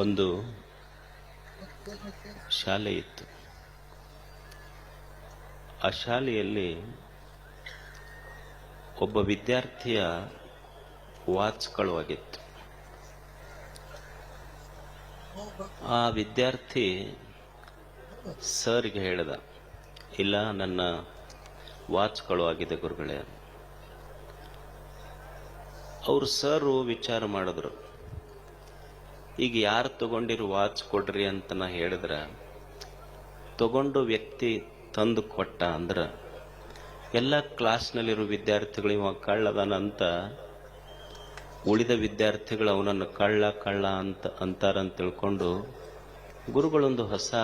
ಒಂದು ಶಾಲೆ ಇತ್ತು. ಆ ಶಾಲೆಯಲ್ಲಿ ಒಬ್ಬ ವಿದ್ಯಾರ್ಥಿಯ ವಾಚ್ ಕಳುವಾಗಿತ್ತು ಆ ವಿದ್ಯಾರ್ಥಿ ಸರ್ಗೆ ಹೇಳಿದ, ಇಲ್ಲ, ನನ್ನ ವಾಚ್ ಕಳುವಾಗಿದೆ ಗುರುಗಳೇ. ಅವರು ಸರು ವಿಚಾರ ಮಾಡಿದ್ರು. ಈಗ ಯಾರು ತಗೊಂಡಿರೋ ವಾಚ್ ಕೊಡ್ರಿ ಅಂತ ನಾ ಹೇಳಿದ್ರೆ, ತಗೊಂಡು ವ್ಯಕ್ತಿ ತಂದು ಕೊಟ್ಟ ಅಂದ್ರೆ, ಎಲ್ಲ ಕ್ಲಾಸ್ನಲ್ಲಿರೋ ವಿದ್ಯಾರ್ಥಿಗಳು ಇವ ಕಳ್ಳದಾನಂತ, ಉಳಿದ ವಿದ್ಯಾರ್ಥಿಗಳು ಅವನನ್ನು ಕಳ್ಳ ಕಳ್ಳ ಅಂತ ಅಂತಾರಂತ ತಿಳ್ಕೊಂಡು ಗುರುಗಳೊಂದು ಹೊಸ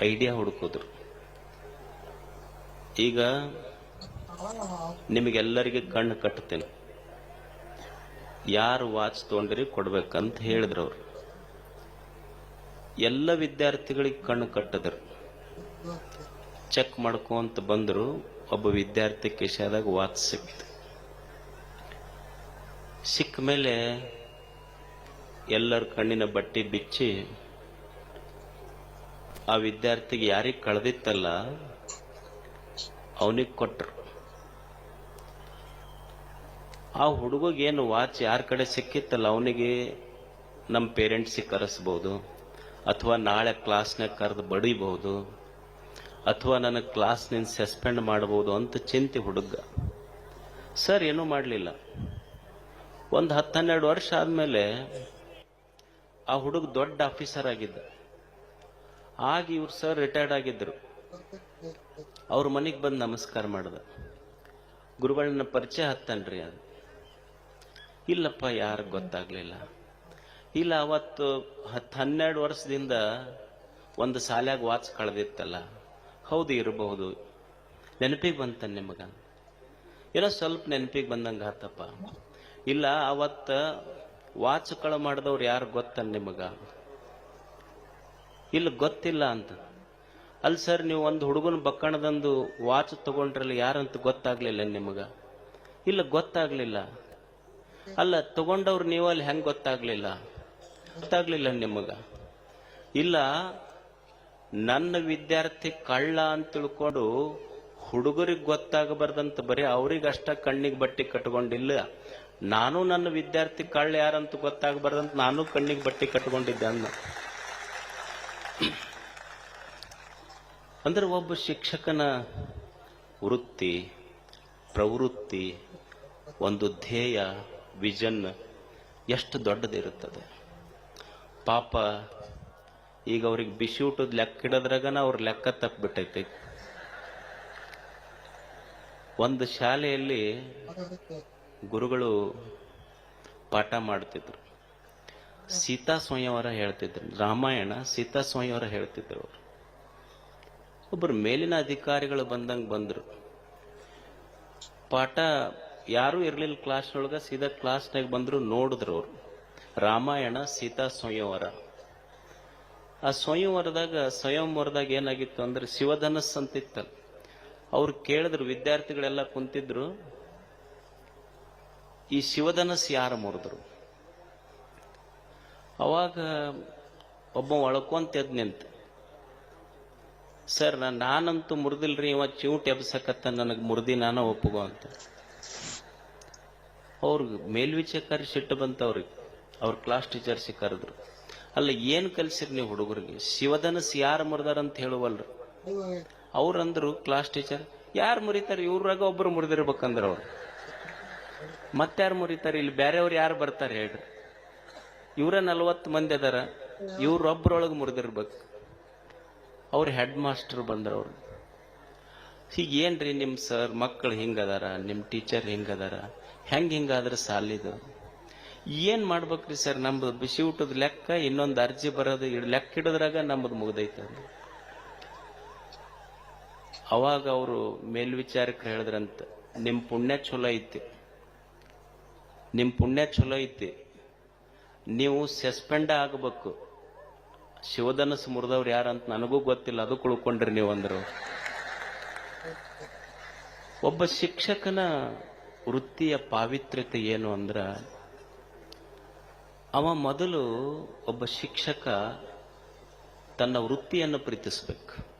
ಐಡಿಯಾ ಹುಡುಕೋದ್ರು. ಈಗ ನಿಮಗೆಲ್ಲರಿಗೆ ಕಣ್ಣು ಕಟ್ಟುತ್ತೇನೆ ಯಾರು ವಾಚ್ ತೊಗೊಂಡ್ರಿ ಕೊಡ್ಬೇಕಂತ ಹೇಳಿದ್ರು ಅವ್ರು. ಎಲ್ಲ ವಿದ್ಯಾರ್ಥಿಗಳಿಗೆ ಕಣ್ಣು ಕಟ್ಟಿದ್ರು. ಚೆಕ್ ಮಾಡ್ಕೊಂತ ಬಂದರು, ಒಬ್ಬ ವಿದ್ಯಾರ್ಥಿ ಕಿಶಾದಾಗ ವಾಚ್ ಸಿಕ್ತು. ಸಿಕ್ಕ ಮೇಲೆ ಎಲ್ಲರ ಕಣ್ಣಿನ ಬಟ್ಟೆ ಬಿಚ್ಚಿ, ಆ ವಿದ್ಯಾರ್ಥಿಗೆ ಯಾರಿಗೆ ಕಳೆದಿತ್ತಲ್ಲ, ಅವನಿಗೆ ಕೊಟ್ರು. ಆ ಹುಡುಗಗೆ ಏನು ವಾಚ್ ಯಾರ ಕಡೆ ಸಿಕ್ಕಿತ್ತಲ್ಲ ಅವನಿಗೆ ನಮ್ಮ ಪೇರೆಂಟ್ಸಿಗೆ ಕರೆಸ್ಬೋದು, ಅಥವಾ ನಾಳೆ ಕ್ಲಾಸ್ನಾಗ ಕರೆದು ಬಡಿಬಹುದು ಅಥವಾ ನನಗೆ ಕ್ಲಾಸ್ನಿಂದ ಸಸ್ಪೆಂಡ್ ಮಾಡ್ಬೋದು ಅಂತ ಚಿಂತೆ ಹುಡುಗ. ಸರ್, ಏನೂ ಮಾಡಲಿಲ್ಲ. ಒಂದು ಹತ್ತು ಹನ್ನೆರಡು ವರ್ಷ ಆದಮೇಲೆ ಆ ಹುಡುಗ ದೊಡ್ಡ ಆಫೀಸರ್ ಆಗಿದ್ದ. ಆಗ ಇವ್ರು ಸರ್ ರಿಟೈರ್ಡ್ ಆಗಿದ್ದರು ಅವ್ರ ಮನೆಗೆ ಬಂದು ನಮಸ್ಕಾರ ಮಾಡ್ದ. ಗುರುಗಳನ್ನ ಪರಿಚಯ ಹತ್ತನ್ರಿ ಅದು. ಇಲ್ಲಪ್ಪ, ಯಾರು ಗೊತ್ತಾಗ್ಲಿಲ್ಲ. ಇಲ್ಲ, ಅವತ್ತು ಹತ್ತು ಹನ್ನೆರಡು ವರ್ಷದಿಂದ ಒಂದು ಸಾಲ್ಯಾಗ ವಾಚ್ ಕಳೆದಿತ್ತಲ್ಲ, ಹೌದು, ಇರಬಹುದು. ನೆನಪಿಗೆ ಬಂತ ನಿಮಗ? ಏನೋ ಸ್ವಲ್ಪ ನೆನಪಿಗೆ ಬಂದಂಗೆ ಆತಪ್ಪ. ಇಲ್ಲ, ಅವತ್ತ ವಾಚ್ ಕಳ ಮಾಡಿದವ್ರು ಯಾರು ಗೊತ್ತ ನಿಮಗ? ಇಲ್ಲ, ಗೊತ್ತಿಲ್ಲ ಅಂತ. ಅಲ್ಲಿ ಸರ್, ನೀವು ಒಂದು ಹುಡುಗನ ಬಕ್ಕಣದಂದು ವಾಚ್ ತಗೊಂಡ್ರಲ್ಲಿ ಯಾರಂತ ಗೊತ್ತಾಗ್ಲಿಲ್ಲ ನಿಮಗ? ಇಲ್ಲ, ಗೊತ್ತಾಗ್ಲಿಲ್ಲ. ಅಲ್ಲ, ತಗೊಂಡವ್ರು ನೀವು ಅಲ್ಲಿ ಹೆಂಗ್ ಗೊತ್ತಾಗ್ಲಿಲ್ಲ? ಗೊತ್ತಾಗ್ಲಿಲ್ಲ ನಿಮಗ. ಇಲ್ಲ, ನನ್ನ ವಿದ್ಯಾರ್ಥಿ ಕಳ್ಳ ಅಂತ ತಿಳ್ಕೊಂಡು ಹುಡುಗರಿಗೆ ಗೊತ್ತಾಗಬಾರ್ದಂತ ಬರೀ ಅವ್ರಿಗೆ ಅಷ್ಟ ಕಣ್ಣಿಗೆ ಬಟ್ಟೆ ಕಟ್ಕೊಂಡಿಲ್ಲ. ನಾನು ನನ್ನ ವಿದ್ಯಾರ್ಥಿ ಕಳ್ಳ ಯಾರಂತ ಗೊತ್ತಾಗಬಾರ್ದಂತ ನಾನು ಕಣ್ಣಿಗೆ ಬಟ್ಟೆ ಕಟ್ಕೊಂಡಿದ್ದೆ ಅನ್ನ. ಅಂದ್ರೆ ಒಬ್ಬ ಶಿಕ್ಷಕನ ವೃತ್ತಿ, ಪ್ರವೃತ್ತಿ, ಒಂದು ಧ್ಯೇಯ ವಿಷನ್ ಎಷ್ಟು ದೊಡ್ಡದಿರುತ್ತದೆ. ಪಾಪ ಈಗ ಅವ್ರಿಗೆ ಬಿಸಿ ಊಟದ ಲೆಕ್ಕ ಇಡೋದ್ರಾಗನ ಅವ್ರ ಲೆಕ್ಕ ತಪ್ಪಿಬಿಟ್ಟೈತಿ. ಒಂದು ಶಾಲೆಯಲ್ಲಿ ಗುರುಗಳು ಪಾಠ ಮಾಡ್ತಿದ್ರು. ಸೀತಾ ಸ್ವಯಂವರ ಹೇಳ್ತಿದ್ರು, ರಾಮಾಯಣ ಸೀತಾ ಸ್ವಯಂವರ ಹೇಳ್ತಿದ್ರು ಅವರು. ಒಬ್ಬರು ಮೇಲಿನ ಅಧಿಕಾರಿಗಳು ಬಂದಂಗೆ ಬಂದರು. ಪಾಠ ಯಾರೂ ಇರಲಿಲ್ಲ ಕ್ಲಾಸ್ನೊಳಗೆ ಸೀದಾ ಕ್ಲಾಸ್ನಾಗ ಬಂದರು ನೋಡಿದ್ರು ಅವರು. ರಾಮಾಯಣ, ಸೀತಾ ಸ್ವಯಂವರ. ಆ ಸ್ವಯಂವರದಾಗ ಸ್ವಯಂವರದಾಗ ಏನಾಗಿತ್ತು ಅಂದ್ರೆ ಶಿವಧನಸ್ ಅಂತಿತ್ತು. ಅವ್ರು ಕೇಳಿದ್ರು, ವಿದ್ಯಾರ್ಥಿಗಳೆಲ್ಲ ಕುಂತಿದ್ರು, ಈ ಶಿವಧನಸ್ ಯಾರು ಮುರಿದ್ರು? ಅವಾಗ ಒಬ್ಬ ಒಳ್ಕೊಂತ ಎದ್ ನಿಂತ, ಸರ್ ನಾನಂತೂ ಮುರಿದಿಲ್ರಿ, ಇವ ಚಿವುಟ್ ಎಬ್ಸಕತ್ತ, ನನಗೆ ಮುರಿದಿ, ನಾನು ಒಪ್ಪುಗೋ ಅಂತ. ಅವ್ರಿಗೆ ಮೇಲ್ವಿಚಾರಕಾರಿ ಸಿಟ್ಟು ಬಂತ ಅವ್ರಿಗೆ ಅವ್ರ ಕ್ಲಾಸ್ ಟೀಚರ್ಸಿ ಕರೆದ್ರು ಅಲ್ಲ, ಏನು ಕಲ್ಸಿರಿ ನೀವು ಹುಡುಗರಿಗೆ? ಶಿವಧನಸ್ ಯಾರು ಮುರಿದಾರಂತ ಹೇಳುವಲ್ರಿ. ಅವ್ರಂದ್ರು ಕ್ಲಾಸ್ ಟೀಚರ್ ಯಾರು ಮುರಿತಾರೆ? ಇವ್ರಾಗ ಒಬ್ರು ಮುರಿದಿರ್ಬೇಕಂದ್ರ ಅವ್ರು. ಮತ್ತಾರು ಮುರಿತಾರೆ? ಇಲ್ಲಿ ಬೇರೆಯವ್ರು ಯಾರು ಬರ್ತಾರೆ ಹೇಳ್ರಿ. ಇವರ ನಲ್ವತ್ತು ಮಂದಿ ಅದಾರ. ಇವ್ರೊಬ್ರೊಳಗೆ ಮುರಿದಿರ್ಬೇಕು. ಅವ್ರ ಹೆಡ್ ಮಾಸ್ಟರ್ ಬಂದ್ರವ್ರು ರೀ ನಿಮ್ಮ ಸರ್ ಮಕ್ಕಳು ಹಿಂಗದಾರ ನಿಮ್ಮ ಟೀಚರ್ ಹಿಂಗದಾರ? ಹೆಂಗ್ ಹಿಂಗಾದ್ರೆ ಸಾಲಿದು? ಏನು ಮಾಡ್ಬೇಕ್ರಿ ಸರ್ ನಮ್ದು ಬಿಸಿ ಊಟದ ಲೆಕ್ಕ, ಇನ್ನೊಂದು ಅರ್ಜಿ ಬರೋದು ಲೆಕ್ಕ ಹಿಡಿದ್ರಾಗ ನಮ್ಮದು ಮುಗ್ದೈತೆ ಅವಾಗ ಅವರು ಮೇಲ್ವಿಚಾರಕರು ಹೇಳಿದ್ರಂತ ನಿಮ್ಮ ಪುಣ್ಯ ಚಲೋ ಐತಿ. ನಿಮ್ಮ ಪುಣ್ಯ ಚಲೋ ಐತಿ. ನೀವು ಸಸ್ಪೆಂಡ್ ಆಗಬೇಕು. ಶಿವಧನಸ್ ಮುರಿದವ್ರು ಯಾರಂತ ನನಗೂ ಗೊತ್ತಿಲ್ಲ, ಅದು ಕುಳ್ಕೊಂಡ್ರಿ ನೀವು ಅಂದರು. ಒಬ್ಬ ಶಿಕ್ಷಕನ ವೃತ್ತಿಯ ಪಾವಿತ್ರ್ಯತೆ ಏನು ಅಂದ್ರೆ ಅವ ಮೊದಲು ಒಬ್ಬ ಶಿಕ್ಷಕ ತನ್ನ ವೃತ್ತಿಯನ್ನು ಪ್ರೀತಿಸ್ಬೇಕು.